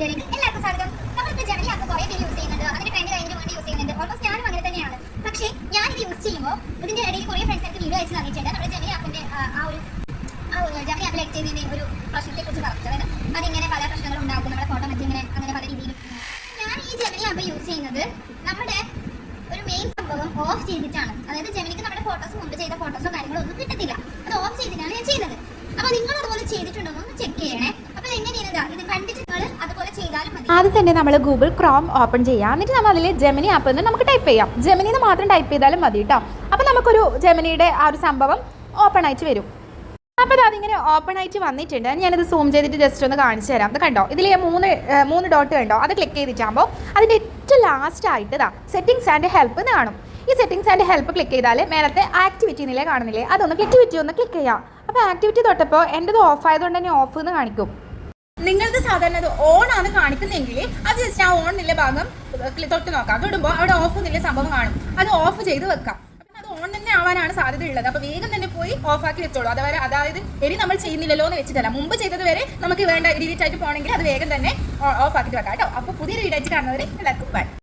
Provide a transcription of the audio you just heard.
വീഡിയോയിലേക്ക് എല്ലാവർക്കും സ്വാഗതം. നമ്മളിപ്പോൾ ജെമിനി ആപ്പ് കുറേ പേര് യൂസ് ചെയ്യുന്നുണ്ട്. അതിന്റെ ട്രെൻഡ് കഴിഞ്ഞ് വേണ്ടി യൂസ് ചെയ്യുന്നുണ്ട്. ഓൾമോസ്റ്റ് ഞാനും അങ്ങനെ തന്നെയാണ്. പക്ഷേ ഞാനിത് യൂസ് ചെയ്യുമ്പോൾ ഇതിന്റെ ഇടയിൽ കുറേ ഫ്രണ്ട്സ് എനിക്ക് വീഡിയോ അയച്ച് തന്നിട്ടുണ്ട്. നമ്മുടെ ജെമിനി ആപ്പിന്റെ ആ, ഒരു ആ ഒരു ജെമിനി ആപ്പിൽ എഡിറ്റ് ചെയ്തതിന്റെ ഒരു പ്രശ്നത്തെ കുറിച്ച് പറഞ്ഞു അതായത് അതിങ്ങനെ പല പ്രശ്നങ്ങളും ഉണ്ടാക്കും നമ്മുടെ ഫോട്ടോ മറ്റും ഇങ്ങനെ അങ്ങനെ പല രീതിയിൽ ഞാൻ ഈ ജെമിനി ആപ്പ് യൂസ് ചെയ്യുന്നത് നമ്മുടെ ഒരു മെയിൻ സംഭവം ഓഫ് ചെയ്തിട്ടാണ്. അതായത് ജെമിനിക്ക് നമ്മുടെ ഫോട്ടോസ് മുമ്പ് ചെയ്ത ഫോട്ടോസോ കാര്യങ്ങളോ ഒന്നും കിട്ടത്തില്ല. അത് ഓഫ് ചെയ്തിട്ടാണ് ഞാൻ ചെയ്യുന്നത്. അപ്പോൾ നിങ്ങൾ അതുപോലെ ചെയ്തിട്ടുണ്ടോ എന്ന് ചെക്ക് ചെയ്യണേ അപ്പൊ എങ്ങനെയാണ് ഇതാ ഇത് കണ്ടിട്ട് നിങ്ങൾ അതുപോലെ ചെയ്താലും മതി ആദ്യം തന്നെ നമ്മൾ ഗൂഗിൾ ക്രോം ഓപ്പൺ ചെയ്യാം. എന്നിട്ട് നമ്മൾ അതിൽ ജെമിനി ആപ്പ് എന്ന് നമുക്ക് ടൈപ്പ് ചെയ്യാം. ജെമിനി എന്ന് മാത്രം ടൈപ്പ് ചെയ്താലും മതി കേട്ടോ അപ്പോൾ നമുക്കൊരു ജെമിനിയുടെ ആ ഒരു സംഭവം ഓപ്പൺ ആയിട്ട് വരും. അപ്പോൾ അത് അതിങ്ങനെ ഓപ്പൺ ആയിട്ട് വന്നിട്ടുണ്ട്. ഞാനത് സൂം ചെയ്തിട്ട് ജസ്റ്റ് ഒന്ന് കാണിച്ചു തരാം. അത് കണ്ടോ? ഇതിൽ മൂന്ന് മൂന്ന് ഡോട്ട് കണ്ടോ? അത് ക്ലിക്ക് ചെയ്തിട്ടാകുമ്പോൾ അതിന്റെ ഏറ്റവും ലാസ്റ്റ് ആയിട്ട് ഇതാ സെറ്റിംഗ്സ് ആൻഡ് ഹെൽപ്പ് എന്ന് കാണും. ഈ സെറ്റിംഗ്സ് ആൻഡ് ഹെൽപ്പ് ക്ലിക്ക് ചെയ്താൽ മേലത്തെ ആക്ടിവിറ്റി എന്നില്ലേ കാണുന്നില്ലേ? അതൊന്ന് ക്ലിക്ക് ആക്ടിവിറ്റി ഒന്ന് ക്ലിക്ക് ചെയ്യാം. അപ്പോൾ ആക്ടിവിറ്റി തൊട്ടപ്പോൾ എന്റെത് ഓഫ് ആയതുകൊണ്ട് തന്നെ ഓഫ് എന്ന് കാണിക്കും. നിങ്ങളത് സാധാരണ അത് ഓൺ ആണ് കാണിക്കുന്നെങ്കിൽ അത് ജസ്റ്റ് ആ ഓൺ എന്നുള്ള ഭാഗം തൊട്ട് നോക്കാം. തൊടുമ്പോൾ അവിടെ ഓഫ് എന്നുള്ള സംഭവം കാണും. അത് ഓഫ് ചെയ്ത് വെക്കാം. അത് ഓൺ തന്നെ ആവാനാണ് സാധ്യത ഉള്ളത് അപ്പോൾ വേഗം തന്നെ പോയി ഓഫ് ആക്കി വെച്ചോളൂ. അതുവരെ അതായത് ഇനി നമ്മൾ ചെയ്യുന്നില്ലല്ലോ എന്ന് വെച്ചിട്ടല്ല. മുമ്പ് ചെയ്തത് വരെ നമുക്ക് വേണ്ട ഡിലീറ്റ് ആയിട്ട് പോകണമെങ്കിൽ അത് വേഗം തന്നെ ഓഫ് ആക്കിയിട്ട് വെക്കാം കേട്ടോ. അപ്പോൾ പുതിയൊരു വീഡിയോ ആയിട്ട് കാണുന്നവരെ എല്ലാവർക്കും